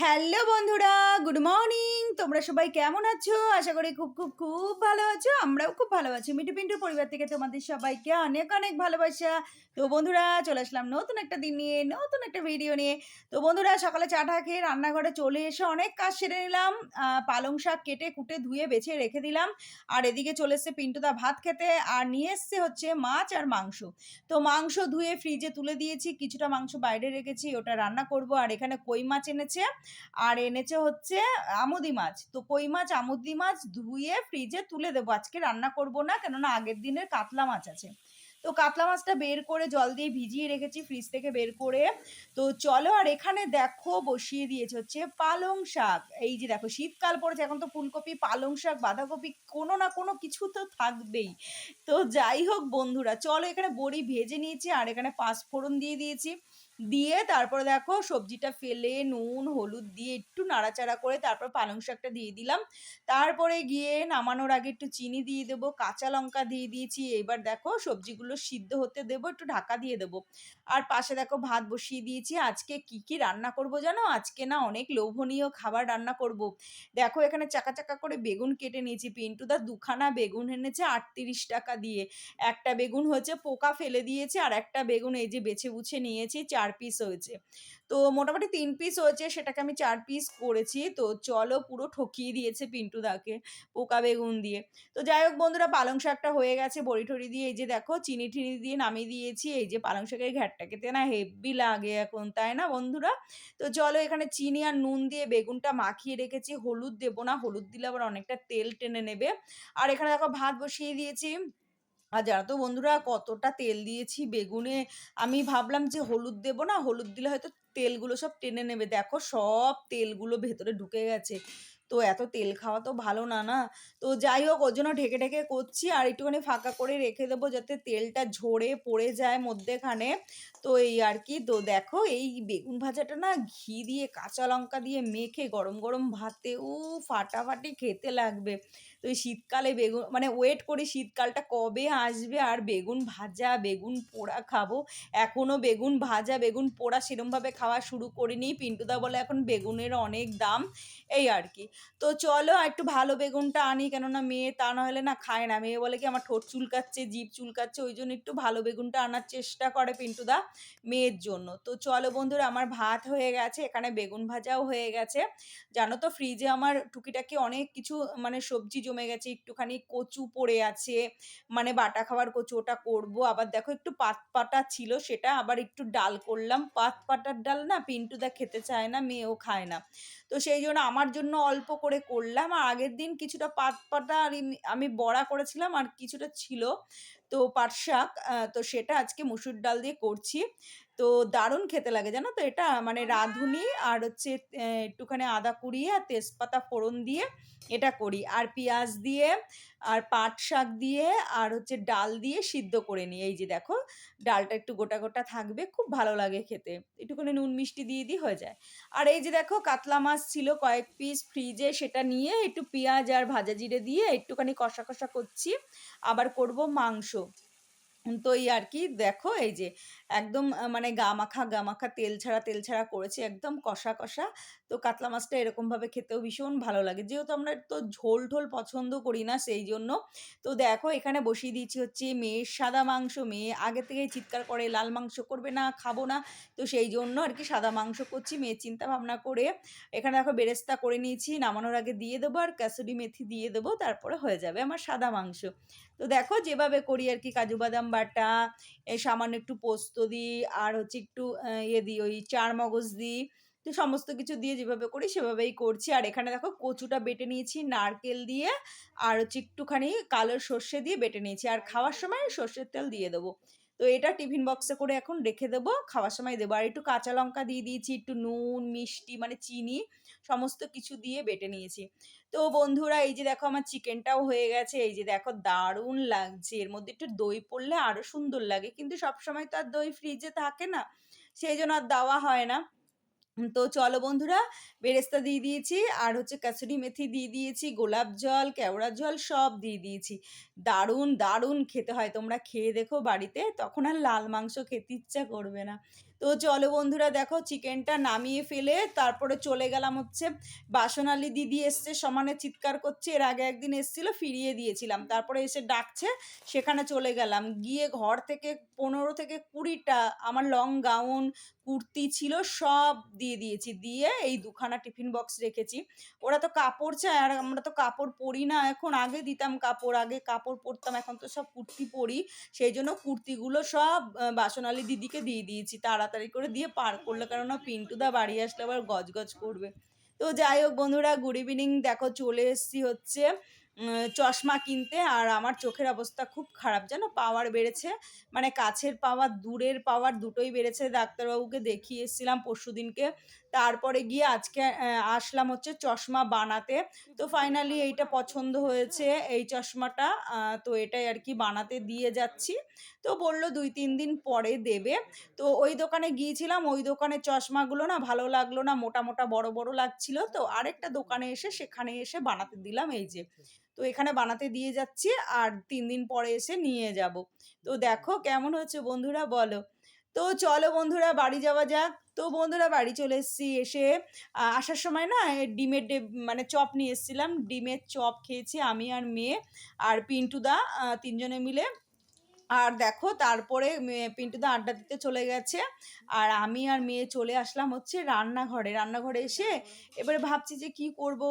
Hello বন্ধুরা, good morning. তোমরা সবাই কেমন আছো? আশা করি খুব খুব খুব ভালো আছো। আমরাও খুব ভালো আছি। মিঠু পিন্টু পরিবার থেকে তোমাদের সবাইকে অনেক অনেক ভালোবাসা। তো বন্ধুরা, চলে আসলাম নতুন একটা দিন নিয়ে, নতুন একটা ভিডিও নিয়ে। তো বন্ধুরা, সকালে চা টা খেয়ে রান্নাঘরে চলে এসে অনেক কাজ সেরে নিলাম। পালং শাক কেটে, কুটে, ধুয়ে, বেছে রেখে দিলাম। আর এদিকে চলে এসছে পিন্টুদা ভাত খেতে। আর নিয়ে এসছে হচ্ছে মাছ আর মাংস। তো মাংস ধুয়ে ফ্রিজে তুলে দিয়েছি। কিছুটা মাংস বাইরে রেখেছি, ওটা রান্না করব। আর এখানে কই মাছ এনেছে? আর এনেছে হচ্ছে আমুদি মাছ। তো কই মাছ? আমুদি মাছ ধুয়ে ফ্রিজে তুলে দেবো। আজকে রান্না করব না, কেননা আগের দিনের কাতলা মাছ আছে। তো কাতলা মাছটা বের করে জল দিয়ে ভিজিয়ে রেখেছি ফ্রিজ থেকে বের করে। তো চলো আর এখানে দেখো বসিয়ে দিয়েছে হচ্ছে পালং শাক। এই যে দেখো, শীতকাল পড়েছে, এখন তো ফুলকপি, পালং শাক, বাঁধাকপি কোনো না কোনো কিছু তো থাকবেই। তো যাই হোক বন্ধুরা, চলো এখানে বড়ি ভেজে নিয়েছি আর এখানে পাঁচফোড়ন দিয়ে দিয়েছি। দিয়ে তারপর দেখো সবজিটা ফেলে, নুন, হলুদ দিয়ে একটু নাড়াচাড়া করে তারপর পালং শাকটা দিয়ে দিলাম। তারপরে গিয়ে নামানোর আগে একটু চিনি দিয়ে দেবো, কাঁচা লঙ্কা দিয়ে দিয়েছি। এবার দেখো সবজিগুলো সিদ্ধ হতে দেবো, একটু ঢাকা দিয়ে দেবো। আর পাশে দেখো ভাত বসিয়ে দিয়েছি। আজকে কি কি রান্না করব জানো? আজকে না অনেক লোভনীয় খাবার রান্না করব। দেখো এখানে চাকা চাকা করে বেগুন কেটে নিয়েছি। পিন্টুদা দুখানা বেগুন এনেছে আটত্রিশ টাকা দিয়ে। একটা বেগুন হচ্ছে পোকা ফেলে দিয়েছে আর একটা বেগুন এই যে বেছে বুছে নিয়েছি, চার পিস হয়েছে। তো মোটামুটি তিন পিস হয়েছে, সেটাকে আমি চার পিস করেছি। তো চলো পুরো ঠকিয়ে দিয়েছে পিন্টুদাকে পোকা বেগুন দিয়ে। তো যাই হোক বন্ধুরা, পালং শাকটা হয়ে গেছে। বড়ি টড়ি দিয়ে এই যে দেখো, চিনি টিনি দিয়ে নামিয়ে দিয়েছি। এই যে পালং শাকের ঘ্যাটটা খেতে না হেভি লাগে এখন, তাই না বন্ধুরা? তো চলো এখানে চিনি আর নুন দিয়ে বেগুনটা মাখিয়ে রেখেছি, হলুদ দেবো না, হলুদ দিলে আবার অনেকটা তেল টেনে নেবে। আর এখানে দেখো ভাত বসিয়ে দিয়েছি। আর জানো তো বন্ধুরা, কতটা তেল দিয়েছি বেগুনে। আমি ভাবলাম যে হলুদ দেবো না, হলুদ দিলে হয়তো তেলগুলো সব টেনে নেবে। দেখো সব তেলগুলো ভেতরে ঢুকে গেছে। তো এত তেল খাওয়া তো ভালো না না? তো যাই হোক, ওর জন্য ঢেকে ঢেকে করছি আর একটুখানি ফাঁকা করে রেখে দেবো যাতে তেলটা ঝরে পড়ে যায় মধ্যেখানে। তো এই আর কি, তো দেখো এই বেগুন ভাজাটা না ঘি দিয়ে, কাঁচা লঙ্কা দিয়ে মেখে গরম গরম ভাতে ও ফাটাফাটি খেতে লাগবে। তো এই শীতকালে বেগুন মানে ওয়েট করি শীতকালটা কবে আসবে, আর বেগুন ভাজা, বেগুন পোড়া খাব। এখনও বেগুন ভাজা, বেগুন পোড়া সেরমভাবে খাওয়া শুরু করিনি। পিন্টুদা বলে এখন বেগুনের অনেক দাম, এই আর কি। তো চলো একটু ভালো বেগুনটা আনি, কেননা মেয়ে তা নাহলে না খায় না। মেয়ে বলে কি, আমার ঠোঁট চুলকাচ্ছে, জিভ চুলকাচ্ছে, ওই জন্য একটু ভালো বেগুনটা আনার চেষ্টা করে পিন্টুদা মেয়ের জন্য। তো চলো বন্ধুরা, আমার ভাত হয়ে গেছে, এখানে বেগুন ভাজাও হয়ে গেছে। জানো তো ফ্রিজে আমার টুকিটাকি অনেক কিছু মানে সবজি জমে গেছে, একটুখানি কচু পড়ে আছে মানে বাটা খাওয়ার কচু ওটা করব। আবার দেখো একটু পাত পাটা ছিল সেটা আবার একটু ডাল করলাম। পাত পাটার ডাল না পিন্টু পিন্টুদা খেতে চায় না, মেয়েও খায় না। তো সেই জন্য আমার জন্য অল্প করে করলাম। আর আগের দিন কিছুটা পাত পাটা আর আমি বড়া করেছিলাম আর কিছুটা ছিল। তো পাট শাক তো সেটা আজকে মুসুর ডাল দিয়ে করছি। তো দারুণ খেতে লাগে জানো তো এটা? মানে রাঁধুনি আর হচ্ছে একটুখানি আদা কুড়িয়ে আর তেজপাতা ফোড়ন দিয়ে এটা করি। আর পেঁয়াজ দিয়ে আর পাট শাক দিয়ে আর হচ্ছে ডাল দিয়ে সিদ্ধ করে নিই। এই যে দেখো, ডালটা একটু গোটা গোটা থাকবে, খুব ভালো লাগে খেতে। একটুখানি নুন মিষ্টি দিয়ে দিই, হয়ে যায়। আর এই যে দেখো, কাতলা মাছ ছিল কয়েক পিস ফ্রিজে সেটা নিয়ে একটু পেঁয়াজ আর ভাজা জিরে দিয়ে একটুখানি কষা কষা করছি। আবার করব মাংস। তো এই আর কি দেখো এই যে একদম মানে গা মাখা গা মাখা, তেল ছাড়া তেল ছাড়া করেছি একদম কষা কষা। তো কাতলা মাছটা এরকমভাবে খেতেও ভীষণ ভালো লাগে। যেহেতু আমরা তো ঝোল ঢোল পছন্দ করি না সেই জন্য। তো দেখো এখানে বসিয়ে দিয়েছি হচ্ছে মেয়ের সাদা মাংস। মেয়ে আগে থেকেই চিৎকার করে, লাল মাংস করবে না, খাব না। তো সেই জন্য আর কি সাদা মাংস করছি। মেয়ের চিন্তা ভাবনা করে এখানে দেখো বেরেস্তা করে নিয়েছি। নামানোর আগে দিয়ে দেবো আর কাসুরি মেথি দিয়ে দেবো। তারপরে হয়ে যাবে আমার সাদা মাংস। তো দেখো যেভাবে করি আর কি কাজু বাদাম বাটা সামান্য একটু পোস্ত দিই, আর হচ্ছে একটু ইয়ে দিই, ওই চার মগজ দিই। তো সমস্ত কিছু দিয়ে যেভাবে করি সেভাবেই করছি। আর এখানে দেখো কচুটা বেটে নিয়েছি নারকেল দিয়ে, আর হচ্ছে একটুখানি কালো সর্ষে দিয়ে বেটে নিয়েছি। আর খাওয়ার সময় সর্ষের তেল দিয়ে দেবো। তো এটা টিফিন বক্সে করে এখন রেখে দেবো, খাওয়ার সময় দেবো। আর একটু কাঁচা লঙ্কা দিয়ে দিয়েছি, একটু নুন, মিষ্টি মানে চিনি। সমস্ত কিছু দিয়ে বেটে নিয়েছি। তো বন্ধুরা, এই যে দেখো আমার চিকেনটাও হয়ে গেছে, এই যে দেখো দারুণ লাগছে। এর মধ্যে একটু দই পড়লে আরও সুন্দর লাগে, কিন্তু সবসময় তো আর দই ফ্রিজে থাকে না, সেই জন্য আর দেওয়া হয় না। তো চলো বন্ধুরা, বেরেস্তা দিয়ে দিয়েছি, আর হচ্ছে কাসুরি মেথি দিয়ে দিয়েছি, গোলাপ জল, কেওড়া জল সব দিয়ে দিয়েছি। দারুণ দারুণ খেতে হয়, তোমরা খেয়ে দেখো বাড়িতে, তখন আর লাল মাংস খেতে ইচ্ছা করবে না। তো চলো বন্ধুরা দেখো চিকেনটা নামিয়ে ফেলে, তারপরে চলে গেলাম হচ্ছে বাসনালি দিদি এসছে, সমানে চিৎকার করছে, এর আগে একদিন এসছিল, ফিরিয়ে দিয়েছিলাম। তারপরে এসে ডাকছে, সেখানে চলে গেলাম। গিয়ে ঘর থেকে পনেরো থেকে কুড়িটা আমার লং গাউন কুর্তি ছিল, সব দিয়ে দিয়েছি। দিয়ে এই দুখানা টিফিন বক্স রেখেছি। ওরা তো কাপড় চায়, আর আমরা তো কাপড় পরি না। এখন আগে দিতাম কাপড়, আগে কাপড় পরতাম, এখন তো সব কুর্তি পরি। সেই জন্য কুর্তিগুলো সব বাসনালি দিদিকে দিয়ে দিয়েছি। তাড়াতাড়ি করে দিয়ে পার করল। কেননা পিন্টুদা বাড়ি আসলে আবার গজগজ করবে। তো যাই হোক বন্ধুরা গুড ইভিনিং দেখো চলে এসছি হচ্ছে চশমা কিনতে আর আমার চোখের অবস্থা খুব খারাপ। যেন পাওয়ার বেড়েছে মানে কাছের পাওয়ার দূরের পাওয়ার দুটোই বেড়েছে। ডাক্তারবাবুকে দেখিয়ে এসেছিলাম পরশু দিনকে তারপরে গিয়ে আজকে আসলাম হচ্ছে চশমা বানাতে। তো ফাইনালি এইটা পছন্দ হয়েছে, এই চশমাটা তো এটাই আর কি বানাতে দিয়ে যাচ্ছি। তো বলল দুই তিন দিন পরে দেবে। তো ওই দোকানে গিয়েছিলাম, ওই দোকানে চশমাগুলো না ভালো লাগল না, মোটা মোটা বড় বড় লাগছিল। তো আরেকটা দোকানে এসে সেখানে এসে বানাতে দিলাম এই যে। তো এখানে বানাতে দিয়ে যাচ্ছি আর তিন দিন পরে এসে নিয়ে যাব। তো দেখো কেমন হচ্ছে বন্ধুরা বলো। তো চলো বন্ধুরা বাড়ি যাওয়া যাক। তো বন্ধুরা বাড়ি চলে এসেছি এসে আসার সময় না ডিমের ডে- মানে চপ নিয়ে এসেছিলাম। ডিমের চপ খেয়েছি আমি আর মেয়ে আর পিন্টুদা দা তিনজনে মিলে। আর দেখো তারপরে পিন্টুদা আড্ডা দিতে চলে গেছে। আর আমি আর মেয়ে চলে আসলাম হচ্ছে রান্নাঘরে। রান্নাঘরে এসে এবারে ভাবছি যে কি করব?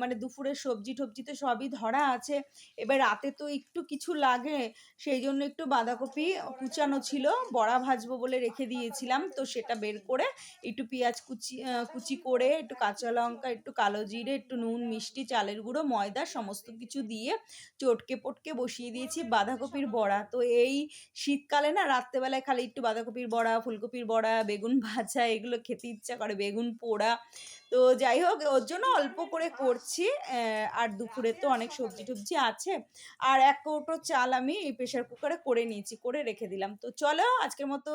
মানে দুপুরের সবজি টবজি তো সবই ধরা আছে। এবার রাতে তো একটু কিছু লাগে, সেই জন্য একটু বাঁধাকপি কুচানো ছিল, বড়া ভাজবো বলে রেখে দিয়েছিলাম। তো সেটা বের করে একটু পেঁয়াজ কুচি কুচি করে, একটু কাঁচা লঙ্কা, একটু কালো জিরে, একটু নুন, মিষ্টি, চালের গুঁড়ো, ময়দা, সমস্ত কিছু দিয়ে চটকে পটকে বসিয়ে দিয়েছি বাঁধাকপির বড়া। তো এই শীতকালে না রাত্রেবেলায় খালি একটু বাঁধাকপির বড়া, ফুলকপির বড়া, বেগুন ভাজা এগুলো খেতে ইচ্ছা করে, বেগুন পোড়া। তো যাই হোক, ওর জন্য অল্প করে করছি আর দুপুরে তো অনেক সবজি টবজি আছে। আর এক কৌটো চাল আমি এই প্রেশার কুকারে করে নিয়েছি, করে রেখে দিলাম। তো চলো, আজকের মতো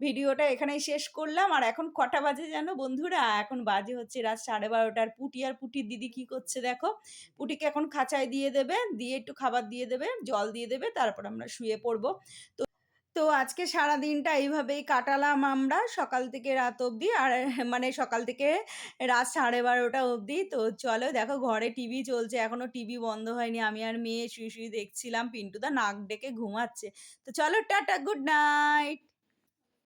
ভিডিওটা এখানেই শেষ করলাম। আর এখন কটা বাজে যেন বন্ধুরা? এখন বাজে হচ্ছে রাত সাড়ে বারোটার পুটি। আর পুটির দিদি কি করছে দেখো? পুটিকে এখন খাঁচায় দিয়ে দেবে, দিয়ে একটু খাবার দিয়ে দেবে, জল দিয়ে দেবে, তারপর আমরা শুয়ে পড়ব। তো তো আজকে সারা দিনটা এইভাবেই কাটালাম আমরা সকাল থেকে রাত অবধি আর মানে সকাল থেকে রাত সাড়ে বারোটা অবধি। তো চলো দেখো ঘরে টিভি চলছে, এখনও টিভি বন্ধ হয়নি। আমি আর মেয়ে শুয়ে শুয়ে দেখছিলাম, পিন্টুদা নাক ডেকে ঘুমাচ্ছে। তো চলো টাটা, গুড নাইট।